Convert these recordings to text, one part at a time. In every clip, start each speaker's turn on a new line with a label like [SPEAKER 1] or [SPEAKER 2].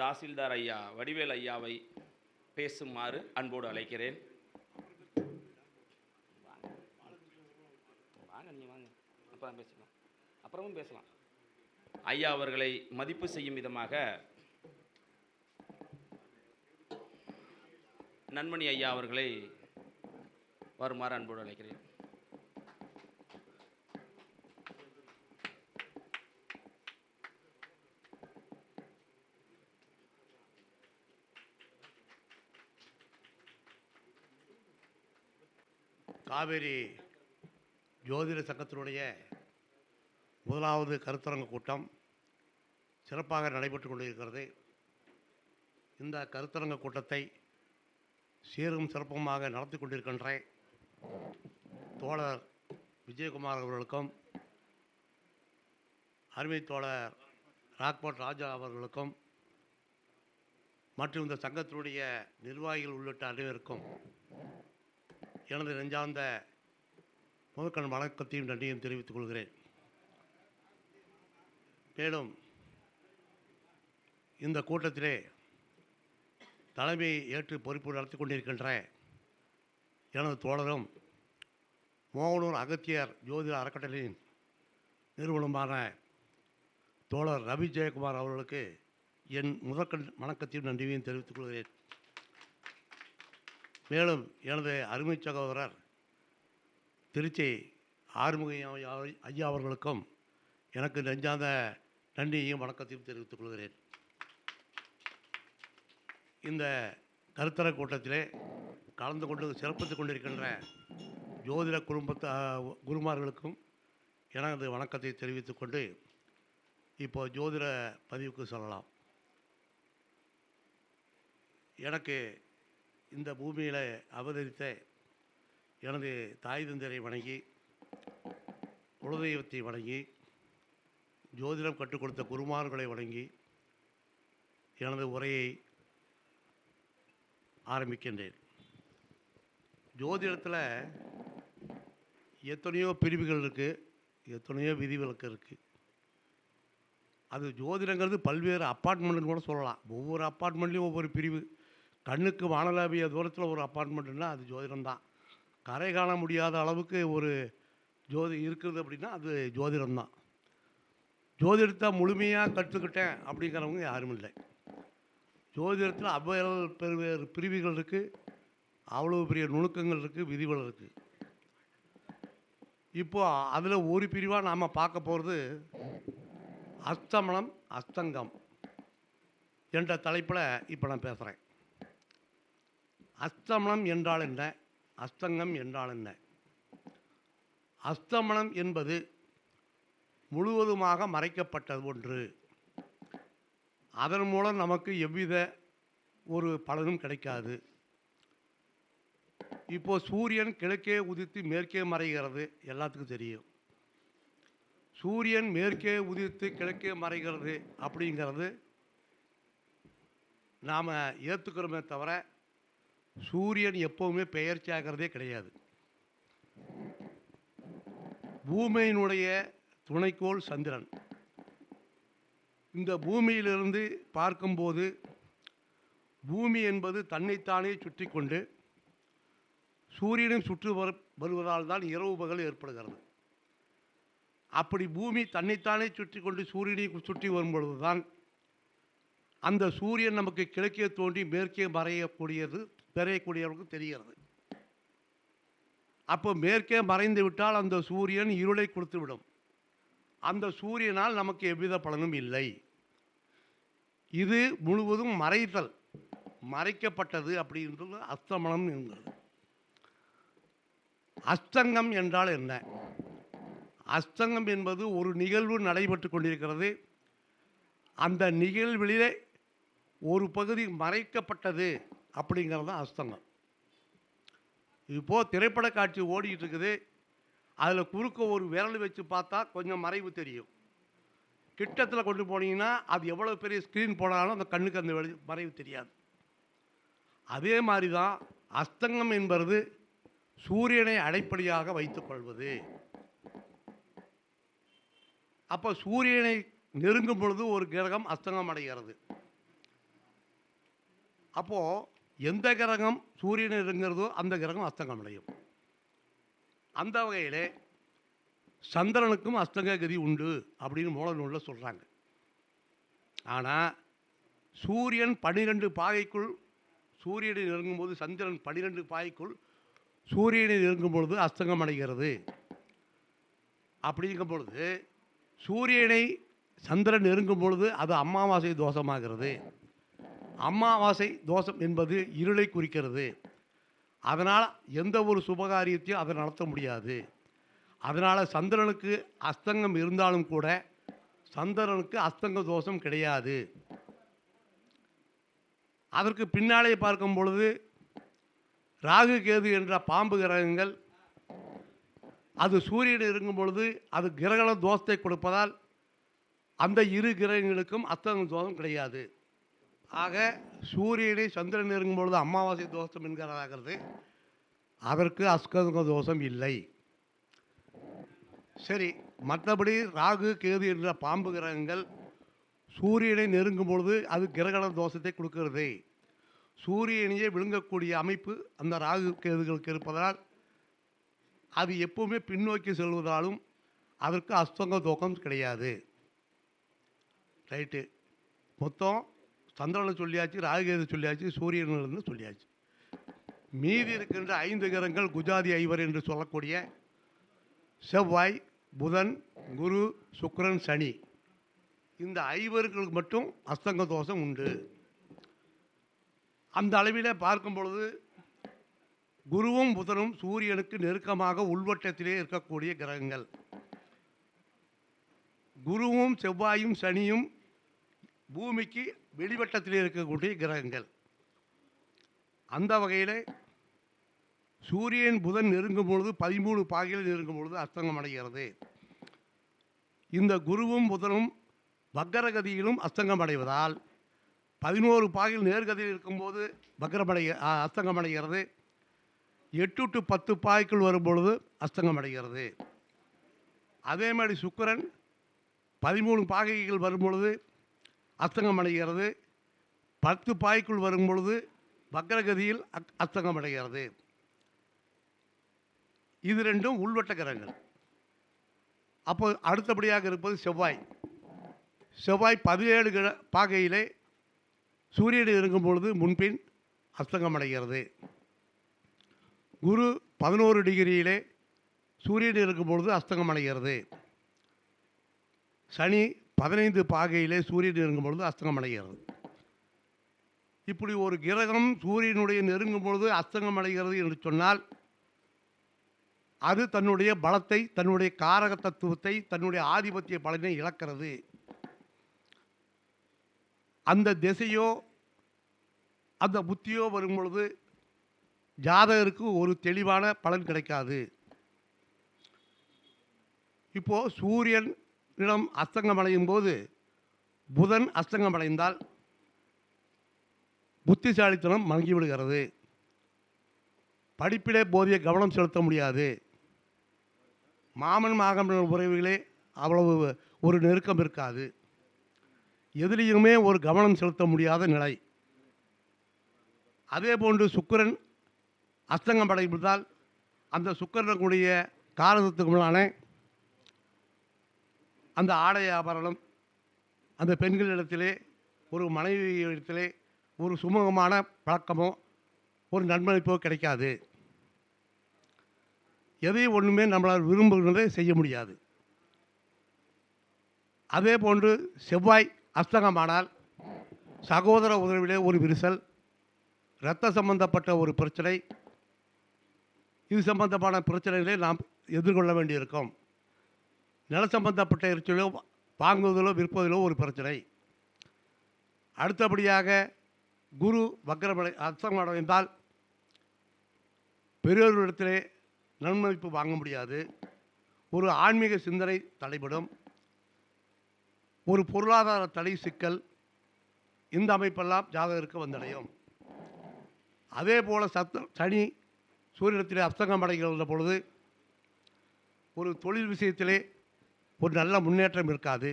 [SPEAKER 1] தாசில்தார் ஐயா வடிவேல் ஐயாவை பேசுமாறு அன்போடு அழைக்கிறேன். வாங்க வாங்க நீங்கள் வாங்க. அப்புறம் பேசலாம் அப்புறமும் பேசலாம். ஐயா அவர்களை மதிப்பு செய்யும் விதமாக நன்மணி ஐயா அவர்களை வருமாறு அன்போடு அழைக்கிறேன்.
[SPEAKER 2] காவேரி ஜோதிட சங்கத்தினுடைய முதலாவது கருத்தரங்க கூட்டம் சிறப்பாக நடைபெற்று கொண்டிருக்கிறது. இந்த கருத்தரங்க கூட்டத்தை சீரும் சிறப்புமாக நடத்தி கொண்டிருக்கின்ற தோழர் விஜயகுமார் அவர்களுக்கும் அருமை தோழர் ராக்பட் ராஜா அவர்களுக்கும் மற்றும் இந்த சங்கத்தினுடைய நிர்வாகிகள் உள்ளிட்ட அனைவருக்கும் எனது நெஞ்சார்ந்த முதற்கண் வணக்கத்தையும் நன்றியும் தெரிவித்துக் கொள்கிறேன். மேலும் இந்த கூட்டத்திலே தலைமை ஏற்று பொறுப்பு நடத்தி கொண்டிருக்கின்ற எனது தோழரும் மோகனூர் அகத்தியர் ஜோதிட அறக்கட்டளையின் நிறுவனமான தோழர் ரவி ஜெயக்குமார் அவர்களுக்கு என் முதற்கண் வணக்கத்தையும் நன்றியையும் தெரிவித்துக் கொள்கிறேன். மேலும் எனது அருமை சகோதரர் திருச்சி ஆறுமுக ஐயா- அவர்களுக்கும் எனக்கு நெஞ்சார்ந்த நன்றியையும் வணக்கத்தையும் தெரிவித்துக் கொள்கிறேன். இந்த கருத்தர கூட்டத்திலே கலந்து கொண்டு சிறப்பித்துக் கொண்டிருக்கின்ற ஜோதிட குடும்பத்த குருமார்களுக்கும் எனது வணக்கத்தை தெரிவித்துக் கொண்டு இப்போ ஜோதிட பதிவுக்கு சொல்லலாம். எனக்கு இந்த பூமியில் அவதரித்த எனது தாய் தந்தரை வணங்கி குலதெய்வத்தை வணங்கி ஜோதிடம் கற்றுக் கொடுத்த குருமார்களை வணங்கி எனது உரையை ஆரம்பிக்கின்றேன். ஜோதிடத்தில் எத்தனையோ பிரிவுகள் இருக்குது எத்தனையோ விதிவிலக்கு இருக்குது அது ஜோதிடங்கிறது பல்வேறு அப்பார்ட்மெண்ட்டுன்னு கூட சொல்லலாம். ஒவ்வொரு அப்பார்ட்மெண்ட்லேயும் ஒவ்வொரு பிரிவு. கண்ணுக்கு வானலாவிய தூரத்தில் ஒரு அப்பார்ட்மெண்ட்டுன்னா அது ஜோதிடம் தான் கரை காண முடியாத அளவுக்கு ஒரு ஜோதி இருக்குது அப்படின்னா அது ஜோதிடம் தான் ஜோதிடத்தை முழுமையாக கற்றுக்கிட்டேன் அப்படிங்கிறவங்க யாரும் இல்லை. ஜோதிடத்தில் அவ்வளவு பல்வேறு பிரிவுகள் இருக்குது அவ்வளோ பெரிய நுணுக்கங்கள் இருக்குது விதிகள் இருக்குது இப்போ அதில் ஒரு பிரிவாக நாம் பார்க்க போகிறது அஸ்தமனம் அஸ்தங்கம் என்ற தலைப்பில் இப்போ நான் பேசுகிறேன் அஸ்தமனம் என்றால் என்ன? அஸ்தங்கம் என்றால் என்ன? அஸ்தமனம் என்பது முழுவதுமாக மறைக்கப்பட்டது ஒன்று. அதன் மூலம் நமக்கு எவ்வித ஒரு பலனும் கிடைக்காது. இப்போ சூரியன் கிழக்கே உதித்து மேற்கே மறைகிறது எல்லாத்துக்கும் தெரியும். சூரியன் மேற்கே உதித்து கிழக்கே மறைகிறது அப்படிங்கிறது நாம் ஏற்றுக்கிறோமே தவிர சூரியன் எப்போவுமே பெயர்ச்சி ஆகிறதே கிடையாது. பூமியினுடைய துணைக்கோள் சந்திரன். இந்த பூமியிலிருந்து பார்க்கும்போது பூமி என்பது தன்னைத்தானே சுற்றி கொண்டு சூரியனும் சுற்றி வர வருவதால் தான் இரவு பகல் ஏற்படுகிறது. அப்படி பூமி தன்னைத்தானே சுற்றி கொண்டு சூரியனை சுற்றி வரும்பொழுது தான் அந்த சூரியன் நமக்கு கிழக்கே தோன்றி மேற்கே மறையக்கூடியது பெறையக்கூடியவர்களுக்கு தெரிகிறது. அப்போ மேற்கே மறைந்து விட்டால் அந்த சூரியன் இருளை கொடுத்து விடும் அந்த சூரியனால் நமக்கு எவ்வித பலனும் இல்லை. இது முழுவதும் மறைத்தல் மறைக்கப்பட்டது அப்படின்றது அஸ்தமனம் என்கிறது. அஸ்தங்கம் என்றால் என்ன? அஸ்தங்கம் என்பது ஒரு நிகழ்வு நடைபெற்று கொண்டிருக்கிறது. அந்த நிகழ்விலே ஒரு பகுதி மறைக்கப்பட்டது. அப்படிங்கிறது தான் அஸ்தங்கம். இப்போது திரைப்பட காட்சி ஓடிக்கிட்டு இருக்குது. அதில் குறுக்க ஒரு விரல் வச்சு பார்த்தா கொஞ்சம் மறைவு தெரியும். கிட்டத்தில் கொண்டு போனீங்கன்னா அது எவ்வளோ பெரிய ஸ்க்ரீன் போனாலும் அந்த கண்ணுக்கு அந்த வெளி மறைவு தெரியாது. அதே மாதிரி தான் அஸ்தங்கம் என்பது சூரியனை அடிப்படையாக வைத்துக்கொள்வது அப்போ சூரியனை நெருங்கும் பொழுது ஒரு கிரகம் அஸ்தங்கம் அடைகிறது. அப்போது எந்த கிரகம் சூரியன் இருங்கிறதோ அந்த கிரகம் அஸ்தங்கம் அடையும். அந்த வகையில் சந்திரனுக்கும் அஸ்தங்க கதி உண்டு அப்படின்னு மூல நூலில் சொல்கிறாங்க ஆனால் சூரியன் பன்னிரெண்டு பாகைக்குள் சூரியனை நெருங்கும்போது சந்திரன் பன்னிரெண்டு பாகைக்குள் சூரியனை நெருங்கும் பொழுது அஸ்தங்கம் அடைகிறது. அப்படிங்கும் பொழுது சூரியனை சந்திரன் நெருங்கும் பொழுது அது அமாவாசை தோஷமாகிறது. அமாவாசை தோஷம் என்பது இருளை குறிக்கிறது. அதனால் எந்த ஒரு சுபகாரியத்தையும் அதை நடத்த முடியாது. அதனால் சந்திரனுக்கு அஸ்தங்கம் இருந்தாலும் கூட சந்திரனுக்கு அஸ்தங்க தோஷம் கிடையாது. அதற்கு பின்னாலே பார்க்கும் பொழுது ராகு கேது என்ற பாம்பு கிரகங்கள் அது சூரியன் இருக்கும் பொழுது அது கிரகண தோஷத்தை கொடுப்பதால் அந்த இரு கிரகங்களுக்கும் அஸ்தங்க தோஷம் கிடையாது. ஆக சூரியனை சந்திரன் இருக்கும் பொழுது அமாவாசை தோஷம் என்கிறாகிறது அதற்கு அஸ்கங்க தோஷம் இல்லை. சரி மற்றபடி ராகு கேது என்ற பாம்பு கிரகங்கள் சூரியனை நெருங்கும் பொழுது அது கிரகண தோஷத்தை கொடுக்கிறது. சூரியனையே விழுங்கக்கூடிய அமைப்பு அந்த ராகு கேதுகளுக்கு இருப்பதால் அது எப்பவுமே பின்னோக்கி செல்வதாலும் அதற்கு அஸ்தங்க தோக்கம் கிடையாது. ரைட்டு. மொத்தம் சந்திரனை சொல்லியாச்சு ராகுகேது சொல்லியாச்சு சூரியனிலிருந்து சொல்லியாச்சு. மீதி இருக்கின்ற ஐந்து கிரகங்கள் குஜாதி ஐவர் என்று சொல்லக்கூடிய செவ்வாய் புதன் குரு சுக்ரன் சனி. இந்த ஐவர்களுக்கு மட்டும் அஸ்தங்க தோஷம் உண்டு. அந்த அளவில் பார்க்கும் பொழுது குருவும் புதனும் சூரியனுக்கு நெருக்கமாக உள்வட்டத்திலே இருக்கக்கூடிய கிரகங்கள். குருவும் செவ்வாயும் சனியும் பூமிக்கு வெளிவட்டத்தில் இருக்கக்கூடிய கிரகங்கள். அந்த வகையில் சூரியன் புதன் நெருங்கும் பொழுது பதிமூணு பாகையில் நெருங்கும் பொழுது அஸ்தங்கம் அடைகிறது. இந்த குருவும் புதனும் வக்கரகதியிலும் அஸ்தங்கம் அடைவதால் பதினோரு பாகையில் நேர்கதியில் இருக்கும்போது வக்கரமடைய ஆ, அஸ்தங்கம் அடைகிறது. எட்டு டு பத்து பாய்க்குள் வரும்பொழுது அஸ்தங்கம் அடைகிறது. அதே மாதிரி சுக்கரன் பதிமூணு பாகைகள் வரும்பொழுது அஸ்தங்கம் அடைகிறது பத்து பாய்க்குள் வரும் பொழுது வக்ரகதியில் அக்- அஸ்தங்கம் அடைகிறது இது ரெண்டும் உள்வட்ட கிரகங்கள் அப்போ அடுத்தபடியாக இருப்பது செவ்வாய். செவ்வாய் பதினேழு கிர பாகையிலே சூரியன் இருக்கும் பொழுது முன்பின் அஸ்தங்கம் அடைகிறது குரு பதினோரு டிகிரியிலே சூரியன் இருக்கும் பொழுது அஸ்தங்கம் அடைகிறது சனி பதினைந்து பாகையிலே சூரியன் நெருங்கும் பொழுது அஸ்தங்கம் அடைகிறது இப்படி ஒரு கிரகம் சூரியனுடைய நெருங்கும் பொழுது அஸ்தங்கம் அடைகிறது என்று சொன்னால் அது தன்னுடைய பலத்தை தன்னுடைய காரக தத்துவத்தை தன்னுடைய ஆதிபத்திய பலனை இழக்கிறது. அந்த திசையோ அந்த புத்தியோ வரும் பொழுது ஜாதகருக்கு ஒரு தெளிவான பலன் கிடைக்காது. இப்போ சூரியன் அஸ்தங்கம் அஸ்தங்கமடையும் போது புதன் அஸ்தங்கமடைந்தால் புத்திசாலித்தனம் மங்கிவிடுகிறது படிப்பிலே போதிய கவனம் செலுத்த முடியாது. மாமன் மாகன் உறவுகளே அவ்வளவு ஒரு நெருக்கம் இருக்காது. எதிலையுமே ஒரு கவனம் செலுத்த முடியாத நிலை. அதே போன்று சுக்கிரன் அஸ்தங்கம் படைப்பதால் அந்த சுக்கிரனுடைய காரகத்துக்கு அந்த ஆடை ஆபரணம் அந்த பெண்களிடத்திலே ஒரு மனைவியிடத்திலே ஒரு சுமூகமான பழக்கமோ ஒரு நன்மதிப்போ கிடைக்காது. எதையும் ஒன்றுமே நம்மளால் விரும்புகிறதை செய்ய முடியாது. அதே போன்று செவ்வாய் அஸ்தகமானால் சகோதர உதவியிலே ஒரு விரிசல் இரத்த சம்பந்தப்பட்ட ஒரு பிரச்சனை இது சம்பந்தமான பிரச்சனைகளை நாம் எதிர்கொள்ள வேண்டியிருக்கும். நில சம்பந்தப்பட்ட எரிச்சலோ வாங்குவதிலோ விற்பதிலோ ஒரு பிரச்சனை. அடுத்தபடியாக குரு வக்ரமடை அர்த்தமடைந்தால் பெரியோர்களிடத்திலே நன்மதிப்பு வாங்க முடியாது. ஒரு ஆன்மீக சிந்தனை தடைபடும். ஒரு பொருளாதார தடை சிக்கல் இந்த அமைப்பெல்லாம் ஜாதகருக்கு வந்தடையும். அதே போல் சத்த சனி சூரியனத்திலே அஸ்தங்கம் அடைகின்ற பொழுது ஒரு தொழில் விஷயத்திலே ஒரு நல்ல முன்னேற்றம் இருக்காது.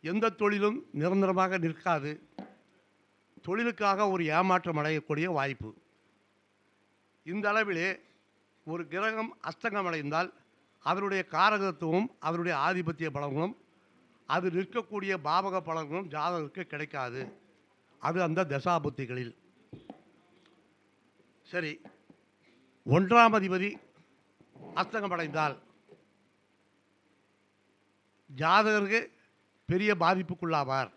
[SPEAKER 2] எந்த தொழிலும் நிரந்தரமாக நிற்காது. தொழிலுக்காக ஒரு ஏமாற்றம் அடையக்கூடிய வாய்ப்பு. இந்த அளவிலே ஒரு கிரகம் அஸ்தங்கம் அடைந்தால் அதனுடைய காரகத்துவம் அதனுடைய ஆதிபத்திய பலன்களும் அது நிற்கக்கூடிய பாவக பலன்களும் ஜாதகருக்கு கிடைக்காது. அது அந்த தசாபுத்திகளில். சரி ஒன்றாம் அதிபதி அஸ்தங்கம் அடைந்தால் ஜாதகருக்கு பெரிய பாதிப்புக்குள்ளாவார்.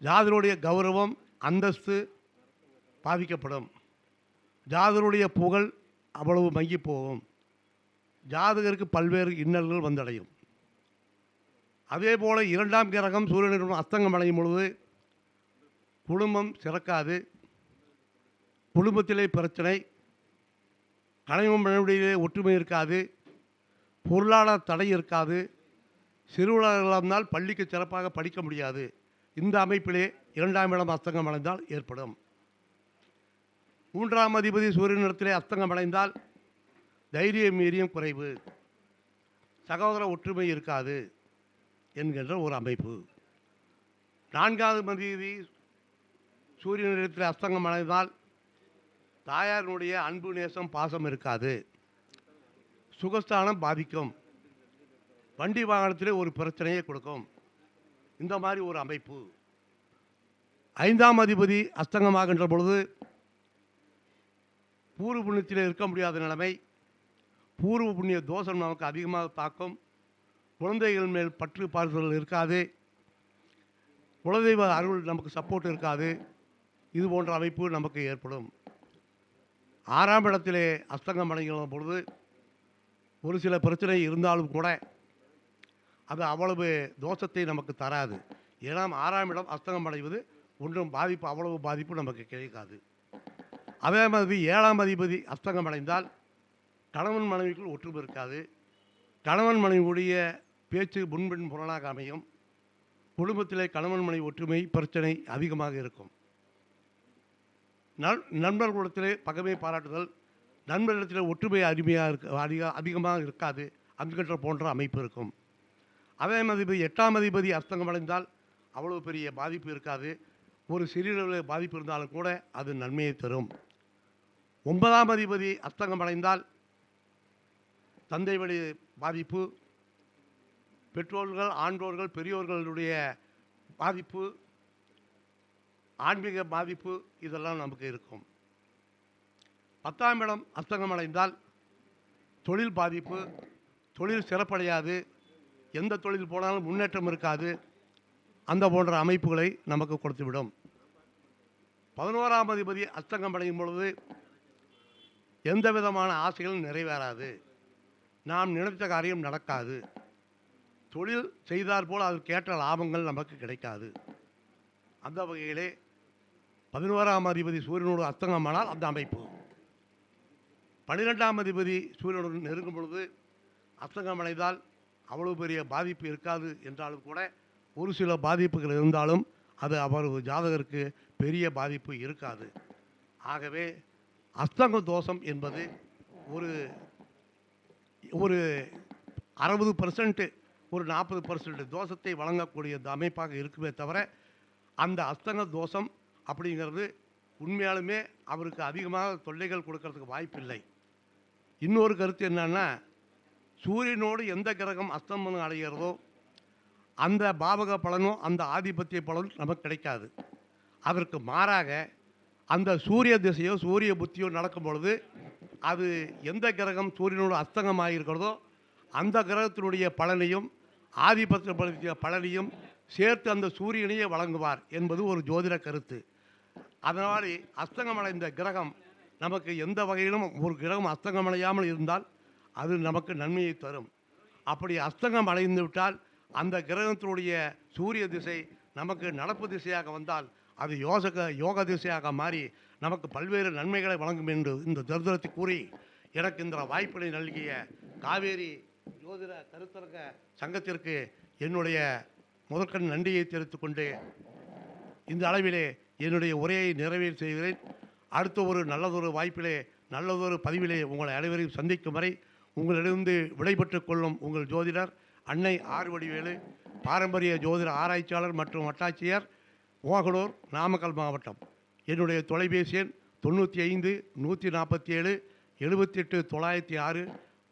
[SPEAKER 2] ஜாதகருடைய கௌரவம் அந்தஸ்து பாதிக்கப்படும் ஜாதகருடைய புகழ் அவ்வளவு மங்கி போகும். ஜாதகருக்கு பல்வேறு இன்னல்கள் வந்தடையும். அதே போல் இரண்டாம் கிரகம் சூரியனுடன் அஸ்தங்கம் அடையும் பொழுது குடும்பம் சிறக்காது. குடும்பத்திலே பிரச்சனை. கணவன் மனைவியிலே ஒற்றுமை இருக்காது. பொருளாதார தடை இருக்காது. சிறுவர்களாக பள்ளிக்கு சிறப்பாக படிக்க முடியாது. இந்த அமைப்பிலே இரண்டாம் இடம் அஸ்தங்கம் அடைந்தால் ஏற்படும். மூன்றாம் அதிபதி சூரியனிடத்திலே அஸ்தங்கம் அடைந்தால் தைரியம் மீறியம் குறைவு. சகோதர ஒற்றுமை இருக்காது என்கின்ற ஒரு அமைப்பு. நான்காவது அதிபதி சூரியனிடத்தில் அஸ்தங்கம் அடைந்தால் தாயாரினுடைய அன்பு நேசம் பாசம் இருக்காது. சுகஸ்தானம் பாதிக்கும். வண்டி வாகனத்திலே ஒரு பிரச்சனையை கொடுக்கும். இந்த மாதிரி ஒரு அமைப்பு. ஐந்தாம் அதிபதி அஸ்தங்கமாகின்ற பொழுது பூர்வ புண்ணியத்தில் இருக்க முடியாத நிலைமை பூர்வ புண்ணிய தோஷம் நமக்கு அதிகமாக தாக்கும். குழந்தைகள் மேல் பற்று பார்வைகள் இருக்காது. குலதெய்வ அருள் நமக்கு சப்போர்ட் இருக்காது. இது போன்ற அமைப்பு நமக்கு ஏற்படும். ஆறாம் இடத்திலே அஸ்தங்கம் அடைகிற பொழுது ஒரு சில பிரச்சனை இருந்தாலும் கூட அது அவ்வளவு தோஷத்தை நமக்கு தராது. ஏன்னா ஆறாம் இடம் அஸ்தங்கம் அடைவது ஒன்றும் பாதிப்பு அவ்வளவு பாதிப்பு நமக்கு கிடைக்காது. அதே மாதிரி ஏழாம் அதிபதி அஸ்தங்கம் அடைந்தால் கணவன் மனைவிக்குள் ஒற்றுமை இருக்காது. கணவன் மனைவியுடைய பேச்சு முன்பின் புலனாக அமையும். குடும்பத்திலே கணவன் மனைவி ஒற்றுமை பிரச்சனை அதிகமாக இருக்கும். நண்பர்களிடத்திலே பகமை பாராட்டுதல் நண்பர்களிடத்திலே ஒற்றுமை அருமையாக இருக்க அதிக அதிகமாக இருக்காது. அங்குகின்ற போன்ற அமைப்பு இருக்கும். அதே மாதிரி எட்டாம் அதிபதி அஸ்தங்கம் அடைந்தால் அவ்வளோ பெரிய பாதிப்பு இருக்காது. ஒரு சிறிய பாதிப்பு இருந்தாலும் கூட அது நன்மையை தரும். ஒன்பதாம் அதிபதி அஸ்தங்கம் அடைந்தால் தந்தை வழி பாதிப்பு பெற்றோர்கள் ஆண்டோர்கள் பெரியோர்களுடைய பாதிப்பு ஆன்மீக பாதிப்பு இதெல்லாம் நமக்கு இருக்கும். பத்தாம் இடம் அஸ்தங்கம் அடைந்தால் தொழில் பாதிப்பு தொழில் சிறப்படையாது. எந்த தொழில் போனாலும் முன்னேற்றம் இருக்காது. அந்த போன்ற அமைப்புகளை நமக்கு கொடுத்துவிடும். பதினோராம் அதிபதி அஸ்தங்கம் அடையும் பொழுது எந்த விதமான ஆசைகளும் நிறைவேறாது. நாம் நினைத்த காரியம் நடக்காது. தொழில் செய்தாற்போல் அதற்கேற்ற லாபங்கள் நமக்கு கிடைக்காது. அந்த வகையிலே பதினோராம் அதிபதி சூரியனோடு அஸ்தங்கமானால் அந்த அமைப்பு. பன்னிரெண்டாம் அதிபதி சூரியனுடன் நெருங்கும் பொழுது அஸ்தங்கம் அடைந்தால் அவ்வளவு பெரிய பாதிப்பு இருக்காது என்றாலும் கூட ஒரு சில பாதிப்புகள் இருந்தாலும் அது அவரது ஜாதகருக்கு பெரிய பாதிப்பு இருக்காது. ஆகவே அஸ்தங்க தோஷம் என்பது ஒரு ஒரு அறுபது பர்சன்ட்டு ஒரு நாற்பது பர்சன்ட் தோஷத்தை வழங்கக்கூடிய இந்த அமைப்பாக இருக்குமே தவிர அந்த அஸ்தங்க தோஷம் அப்படிங்கிறது உண்மையாலுமே அவருக்கு அதிகமாக தொல்லைகள் கொடுக்கறதுக்கு வாய்ப்பில்லை. இன்னொரு கருத்து என்னன்னா சூரியனோடு எந்த கிரகம் அஸ்தமனம் அடைகிறதோ அந்த பாவக பலனோ அந்த ஆதிபத்திய பலனும் நமக்கு கிடைக்காது. அதற்கு மாறாக அந்த சூரிய திசையோ சூரிய புத்தியோ நடக்கும் பொழுது அது எந்த கிரகம் சூரியனோடு அஸ்தங்கமாக இருக்கிறதோ அந்த கிரகத்தினுடைய பலனையும் ஆதிபத்திய பலத்திய பலனையும் சேர்த்து அந்த சூரியனையே வழங்குவார் என்பது ஒரு ஜோதிட கருத்து. அதனால் அஸ்தங்கமடைந்த கிரகம் நமக்கு எந்த வகையிலும் ஒரு கிரகம் அஸ்தங்கமடையாமல் இருந்தால் அது நமக்கு நன்மையை தரும். அப்படி அஸ்தங்கம் அடைந்து விட்டால் அந்த கிரகத்தினுடைய சூரிய திசை நமக்கு நடப்பு திசையாக வந்தால் அது யோசக யோக திசையாக மாறி நமக்கு பல்வேறு நன்மைகளை வழங்கும் என்று இந்த தரித்திரத்தை கூறி எனக்கு இந்த வாய்ப்பினை நல்கிய காவேரி ஜோதிட கருத்தரங்க சங்கத்திற்கு என்னுடைய முதற்கண் நன்றியை தெரிவித்துக் கொண்டு இந்த அளவிலே என்னுடைய உரையை நிறைவேறி செய்கிறேன். அடுத்த ஒரு நல்லதொரு வாய்ப்பிலே நல்லதொரு பதிவிலே உங்களை அனைவரையும் சந்திக்கும் வரை உங்களிடமிருந்து விடைபெற்றுக் கொள்ளும் உங்கள் ஜோதிடர் அன்னை ஆறுவடிவேலு பாரம்பரிய ஜோதிட ஆராய்ச்சியாளர் மற்றும் வட்டாட்சியர் மோகனூர் நாமக்கல் மாவட்டம். என்னுடைய தொலைபேசி எண் தொண்ணூற்றி ஐந்து நூற்றி நாற்பத்தி ஏழு எழுபத்தெட்டு தொள்ளாயிரத்தி ஆறு.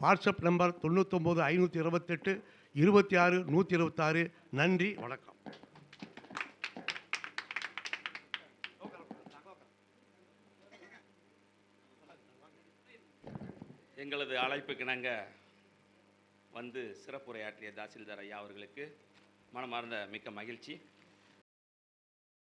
[SPEAKER 2] வாட்ஸ்அப் நம்பர் தொண்ணூத்தொம்பது ஐநூற்றி இருபத்தெட்டு இருபத்தி ஆறு நூற்றி இருபத்தாறு. நன்றி வணக்கம்.
[SPEAKER 1] எங்களது அழைப்புக்கிணங்க வந்து சிறப்புரையாற்றிய தாசில்தார் ஐயா அவர்களுக்கு மனமார்ந்த மிக்க மகிழ்ச்சி.